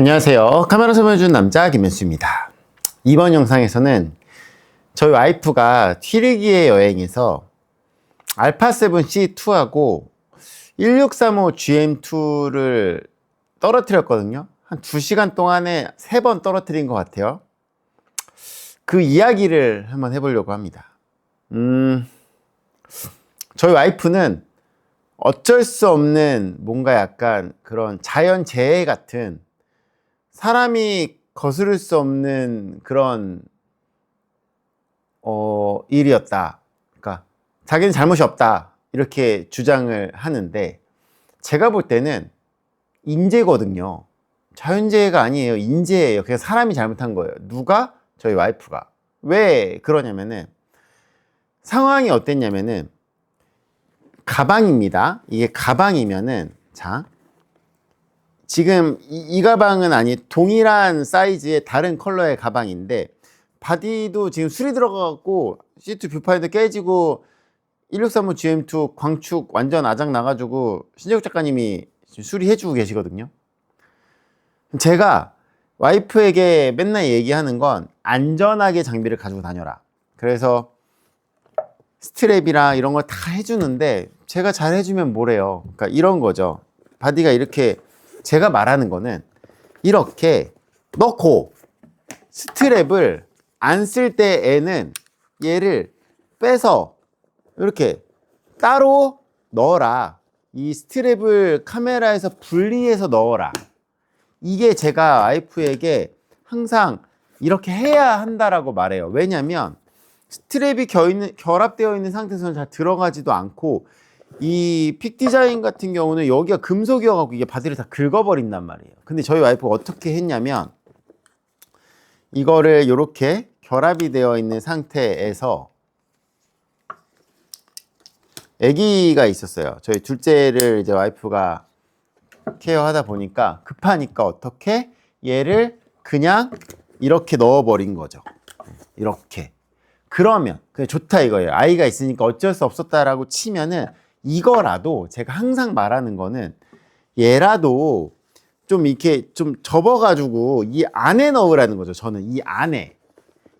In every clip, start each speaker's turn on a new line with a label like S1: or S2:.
S1: 안녕하세요. 카메라 설명해준 남자 김현수입니다. 이번 영상에서는 저희 와이프가 튀르기예 여행에서 알파7 C2하고 1635 GM2를 떨어뜨렸거든요. 한 2시간 동안에 3번 떨어뜨린 것 같아요. 그 이야기를 한번 해보려고 합니다. 음, 저희 와이프는 어쩔 수 없는 뭔가 약간 그런 자연재해 같은 사람이 거스를 수 없는 그런 어, 일이었다. 그러니까 자기는 잘못이 없다. 이렇게 주장을 하는데 제가 볼 때는 인재거든요. 자연재해가 아니에요. 인재예요. 그냥 사람이 잘못한 거예요. 누가? 저희 와이프가. 왜 그러냐면은 상황이 어땠냐면은 가방입니다. 이게 가방이면은 자 지금 이, 이 가방은 아니 동일한 사이즈의 다른 컬러의 가방인데 바디도 지금 술이 들어가고 시트 뷰파인더 깨지고 1635 GM2 광축 완전 아작 나가지고 신재욱 작가님이 수리해주고 계시거든요. 제가 와이프에게 맨날 얘기하는 건 안전하게 장비를 가지고 다녀라. 그래서 스트랩이랑 이런 걸 다 해주는데 제가 잘 해주면 뭐래요. 그러니까 이런 거죠. 바디가 이렇게 제가 말하는 거는 이렇게 넣고 스트랩을 안 쓸 때에는 얘를 빼서 이렇게 따로 넣어라. 이 스트랩을 카메라에서 분리해서 넣어라. 이게 제가 와이프에게 항상 이렇게 해야 한다라고 말해요. 왜냐면 스트랩이 겨 있는, 결합되어 있는 상태에서는 잘 들어가지도 않고 이 픽 디자인 같은 경우는 여기가 금속이어갖고 이게 바디를 다 긁어버린단 말이에요. 근데 저희 와이프가 어떻게 했냐면 이거를 이렇게 결합이 되어 있는 상태에서 아기가 있었어요. 저희 둘째를 이제 와이프가 케어하다 보니까 급하니까 어떻게 얘를 그냥 이렇게 넣어버린 거죠. 이렇게. 그러면 그냥 좋다 이거예요. 아이가 있으니까 어쩔 수 없었다라고 치면은 이거라도 제가 항상 말하는 거는 얘라도 좀 이렇게 좀 접어가지고 이 안에 넣으라는 거죠. 저는 이 안에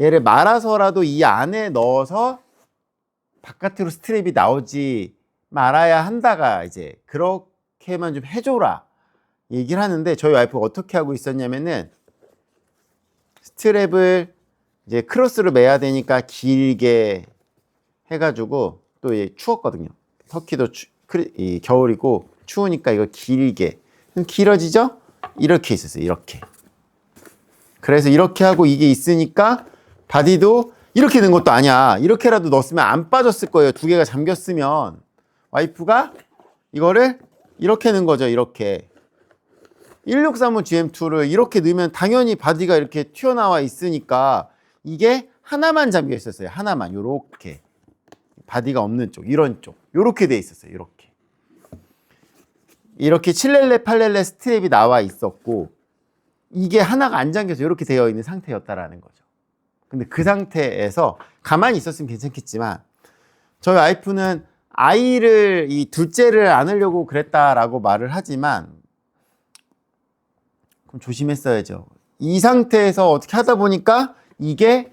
S1: 얘를 말아서라도 이 안에 넣어서 바깥으로 스트랩이 나오지 말아야 한다가 이제 그렇게만 좀 해줘라 얘기를 하는데 저희 와이프가 어떻게 하고 있었냐면은 스트랩을 이제 크로스로 매야 되니까 길게 해가지고 또 추웠거든요. 터키도 추, 이, 겨울이고 추우니까 이거 길게 길어지죠? 이렇게 있었어요. 이렇게. 그래서 이렇게 하고 이게 있으니까 바디도 이렇게 된 것도 아니야. 이렇게라도 넣었으면 안 빠졌을 거예요. 두 개가 잠겼으면 와이프가 이거를 이렇게 넣은 거죠. 이렇게. 1635 GM2를 이렇게 넣으면 당연히 바디가 이렇게 튀어나와 있으니까 이게 하나만 잠겨 있었어요. 하나만 요렇게 바디가 없는 쪽 이런 쪽 요렇게 돼 있었어요. 이렇게 이렇게 7렐레 8렐레 스트랩이 나와 있었고 이게 하나가 안 잠겨서 이렇게 되어 있는 상태였다라는 거죠. 근데 그 상태에서 가만히 있었으면 괜찮겠지만 저희 와이프는 아이를 이 둘째를 안으려고 그랬다라고 말을 하지만 그럼 조심했어야죠. 이 상태에서 어떻게 하다 보니까 이게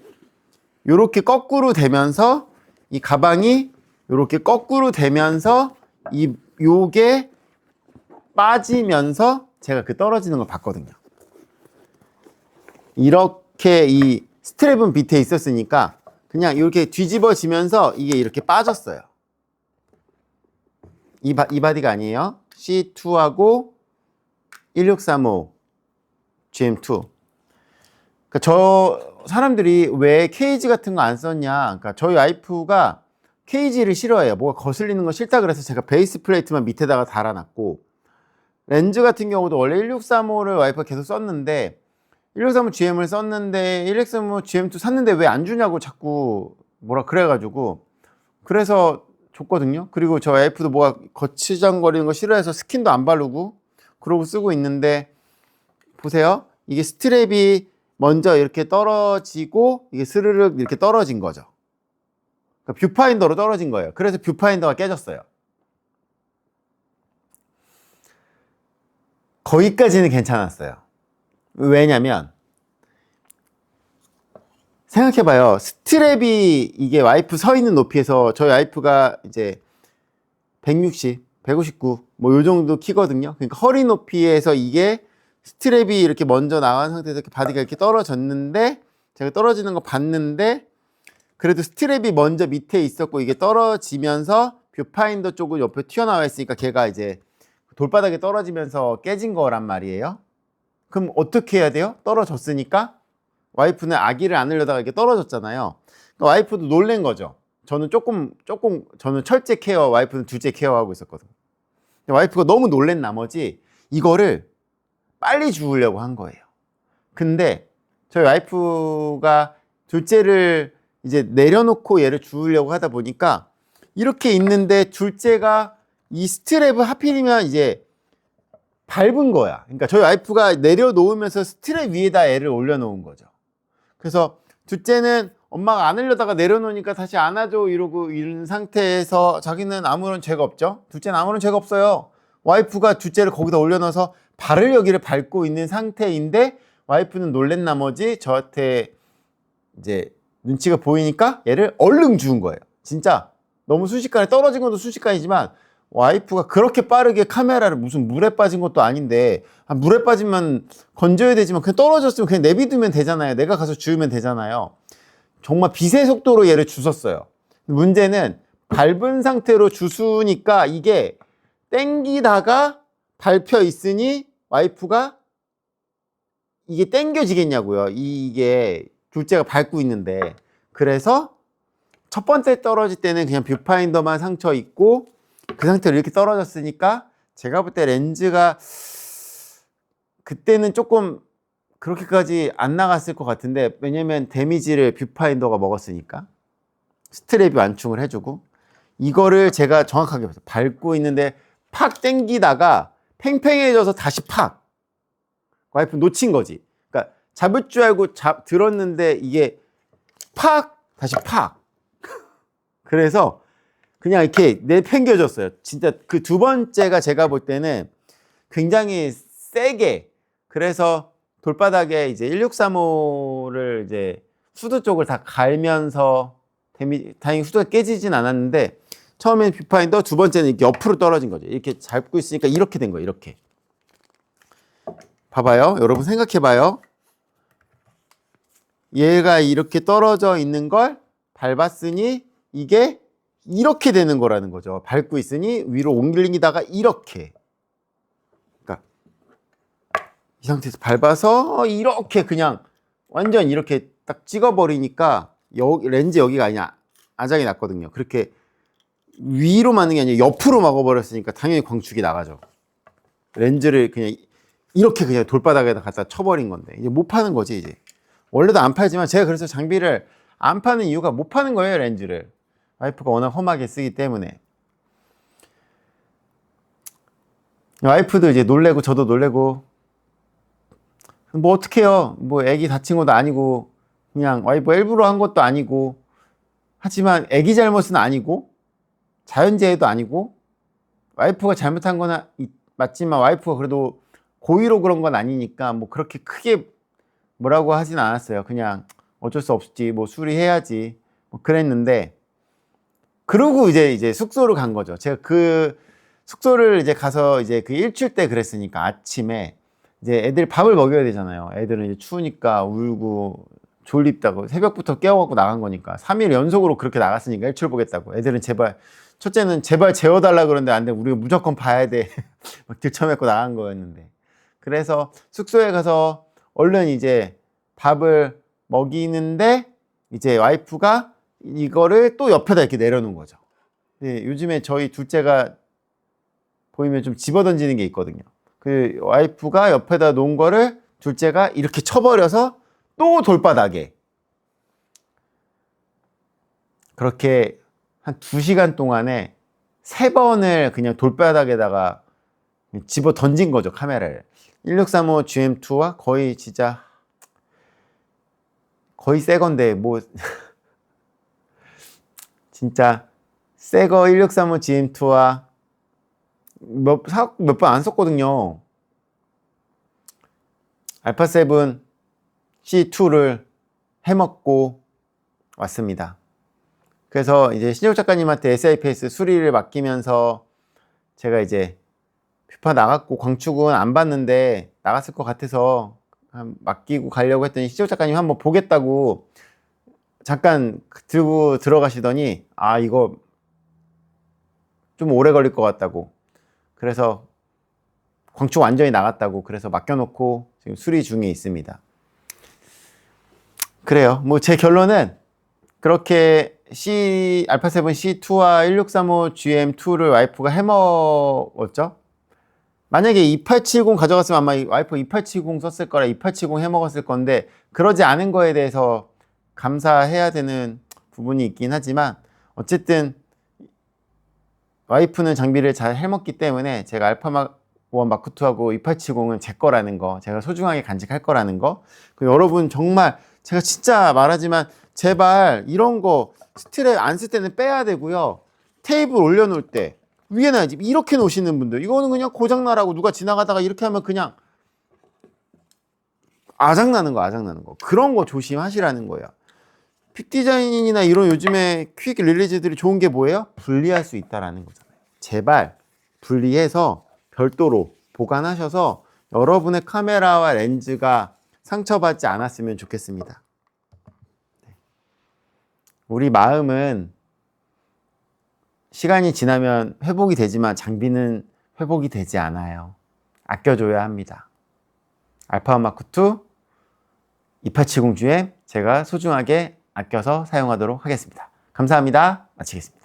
S1: 요렇게 거꾸로 되면서 이 가방이 요렇게 거꾸로 되면서 이 요게 빠지면서 제가 그 떨어지는 걸 봤거든요. 이렇게 이 스트랩은 밑에 있었으니까 그냥 이렇게 뒤집어지면서 이게 이렇게 빠졌어요. 이, 바, 이 바디가 아니에요. C2하고 1635 GM2. 그러니까 저 사람들이 왜 케이지 같은 거 안 썼냐. 그러니까 저희 와이프가 케이지를 싫어해요. 뭐가 거슬리는 거 싫다 그래서 제가 베이스 플레이트만 밑에다가 달아놨고 렌즈 같은 경우도 원래 1635를 와이프가 계속 썼는데 1635 GM을 썼는데 1635 GM2 샀는데 왜 안 주냐고 자꾸 뭐라 그래가지고 그래서 줬거든요. 그리고 저 와이프도 뭐가 거치장거리는 거 싫어해서 스킨도 안 바르고 그러고 쓰고 있는데 보세요. 이게 스트랩이 먼저 이렇게 떨어지고 이게 스르륵 이렇게 떨어진 거죠. 그러니까 뷰파인더로 떨어진 거예요. 그래서 뷰파인더가 깨졌어요. 거기까지는 괜찮았어요. 왜냐면 생각해봐요. 스트랩이 이게 와이프 서 있는 높이에서 저희 와이프가 이제 160, 159, 뭐 요 정도 키거든요. 그러니까 허리 높이에서 이게 스트랩이 이렇게 먼저 나간 상태에서 이렇게 바디가 이렇게 떨어졌는데 제가 떨어지는 거 봤는데 그래도 스트랩이 먼저 밑에 있었고 이게 떨어지면서 뷰파인더 쪽은 옆에 튀어나와 있으니까 걔가 이제 돌바닥에 떨어지면서 깨진 거란 말이에요. 그럼 어떻게 해야 돼요? 떨어졌으니까 와이프는 아기를 안으려다가 이렇게 떨어졌잖아요. 그러니까 와이프도 놀란 거죠. 저는 조금 조금 저는 철제 케어, 와이프는 둘째 케어하고 있었거든. 요 와이프가 너무 놀란 나머지 이거를 빨리 죽으려고 한 거예요. 근데 저희 와이프가 둘째를 이제 내려놓고 얘를 주우려고 하다 보니까 이렇게 있는데 둘째가 이 스트랩을 하필이면 이제 밟은 거야. 그러니까 저희 와이프가 내려놓으면서 스트랩 위에다 애를 올려놓은 거죠. 그래서 둘째는 엄마가 안으려다가 내려놓으니까 다시 안아줘 이러고 이런 상태에서 자기는 아무런 죄가 없죠. 둘째는 아무런 죄가 없어요. 와이프가 둘째를 거기다 올려놔서 발을 여기를 밟고 있는 상태인데 와이프는 놀란 나머지 저한테 이제 눈치가 보이니까 얘를 얼른 주운 거예요. 진짜 너무 순식간에 떨어진 것도 순식간이지만 와이프가 그렇게 빠르게 카메라를 무슨 물에 빠진 것도 아닌데 아, 물에 빠지면 건져야 되지만 그냥 떨어졌으면 그냥 내비두면 되잖아요. 내가 가서 주우면 되잖아요. 정말 빛의 속도로 얘를 주웠어요. 문제는 밟은 상태로 주수니까 이게 땡기다가 밟혀 있으니 와이프가 이게 땡겨지겠냐고요. 이게 둘째가 밟고 있는데 그래서 첫 번째 떨어질 때는 그냥 뷰파인더만 상처 있고 그 상태로 이렇게 떨어졌으니까 제가 볼 때 렌즈가 그때는 조금 그렇게까지 안 나갔을 것 같은데 왜냐면 데미지를 뷰파인더가 먹었으니까 스트랩이 완충을 해주고 이거를 제가 정확하게 봤어요. 밟고 있는데 팍 땡기다가 팽팽해져서 다시 팍 와이프 놓친 거지. 그러니까 잡을 줄 알고 잡 들었는데 이게 팍 다시 팍 그래서 그냥 이렇게 내팽겨졌어요. 진짜 그 두 번째가 제가 볼 때는 굉장히 세게 그래서 돌바닥에 이제 1635를 이제 후드 쪽을 다 갈면서 데미 다행히 후드가 깨지진 않았는데 처음에는 뷰파인더 두 번째는 이렇게 옆으로 떨어진 거죠. 이렇게 잡고 있으니까 이렇게 된 거예요. 이렇게. 봐봐요. 여러분 생각해 봐요. 얘가 이렇게 떨어져 있는 걸 밟았으니 이게 이렇게 되는 거라는 거죠. 밟고 있으니 위로 옮기다가 이렇게. 그러니까 이 상태에서 밟아서 이렇게 그냥 완전 이렇게 딱 찍어버리니까 여기 렌즈 여기가 아니야 아작이 났거든요. 그렇게 위로 맞는 게 아니라 옆으로 막아버렸으니까 당연히 광축이 나가죠. 렌즈를 그냥 이렇게 그냥 돌바닥에다 갖다 쳐버린 건데 이제 못 파는 거지 이제. 원래도 안 팔지만 제가 그래서 장비를 안 파는 이유가 못 파는 거예요 렌즈를. 와이프가 워낙 험하게 쓰기 때문에 와이프도 이제 놀래고 저도 놀래고 뭐 어떡해요 뭐 애기 다친 것도 아니고 그냥 와이프 일부러 한 것도 아니고 하지만 애기 잘못은 아니고 자연재해도 아니고 와이프가 잘못한 거나 맞지만 와이프가 그래도 고의로 그런 건 아니니까 뭐 그렇게 크게 뭐라고 하진 않았어요 그냥 어쩔 수 없지 뭐 수리해야지 뭐 그랬는데 그러고 이제 이제 숙소를 간 거죠. 제가 그 숙소를 이제 가서 이제 그 일주일 때 그랬으니까 아침에 이제 애들 밥을 먹여야 되잖아요. 애들은 이제 추우니까 울고 졸립다고 새벽부터 깨워갖고 나간 거니까 3일 연속으로 그렇게 나갔으니까 일출 보겠다고 애들은 제발 첫째는 제발 재워달라 그러는데 안 돼. 우리가 무조건 봐야 돼. 막 들쳐맺고 나간 거였는데. 그래서 숙소에 가서 얼른 이제 밥을 먹이는데 이제 와이프가 이거를 또 옆에다 이렇게 내려놓은 거죠. 네, 요즘에 저희 둘째가 보이면 좀 집어 던지는 게 있거든요. 그 와이프가 옆에다 놓은 거를 둘째가 이렇게 쳐버려서 또 돌바닥에 그렇게 한 두 시간 동안에 세 번을 그냥 돌바닥에다가 집어 던진 거죠, 카메라를. 1635 GM2와 거의 진짜 거의 새 건데 뭐 진짜 새거 1635 GM2와 몇번안 썼거든요. 알파 7 C2를 해먹고 왔습니다. 그래서 이제 신혁 작가님한테 SIPS 수리를 맡기면서 제가 이제 퓨파 나갔고 광축은 안 봤는데 나갔을 것 같아서 한 맡기고 가려고 했더니 신혁 작가님 한번 보겠다고 잠깐 들고 들어가시더니 아 이거 좀 오래 걸릴 것 같다고 그래서 광축 완전히 나갔다고 그래서 맡겨놓고 지금 수리 중에 있습니다. 그래요. 뭐 제 결론은 그렇게 C 알파 7 C2와 1635 GM2를 와이프가 해먹었죠. 만약에 2870 가져갔으면 아마 이 와이프 2870 썼을 거라 2870 해먹었을 건데 그러지 않은 거에 대해서 감사해야 되는 부분이 있긴 하지만 어쨌든 와이프는 장비를 잘 해먹기 때문에 제가 알파 막원 마크2하고 2870은 제 거라는 거, 제가 소중하게 간직할 거라는 거. 그 여러분 정말 제가 진짜 말하지만 제발 이런 거 스트랩 안 쓸 때는 빼야 되고요. 테이블 올려놓을 때 위에 놔야지. 이렇게 놓으시는 분들 이거는 그냥 고장나라고 누가 지나가다가 이렇게 하면 그냥 아장나는 거, 아장나는 거. 그런 거 조심하시라는 거예요. 픽 디자인이나 이런 요즘에 퀵 릴리즈들이 좋은 게 뭐예요? 분리할 수 있다라는 거잖아요. 제발 분리해서 별도로 보관하셔서 여러분의 카메라와 렌즈가 상처받지 않았으면 좋겠습니다. 네. 우리 마음은 시간이 지나면 회복이 되지만 장비는 회복이 되지 않아요. 아껴줘야 합니다. 알파 마크 2 2870 주에 제가 소중하게 아껴서 사용하도록 하겠습니다. 감사합니다. 마치겠습니다.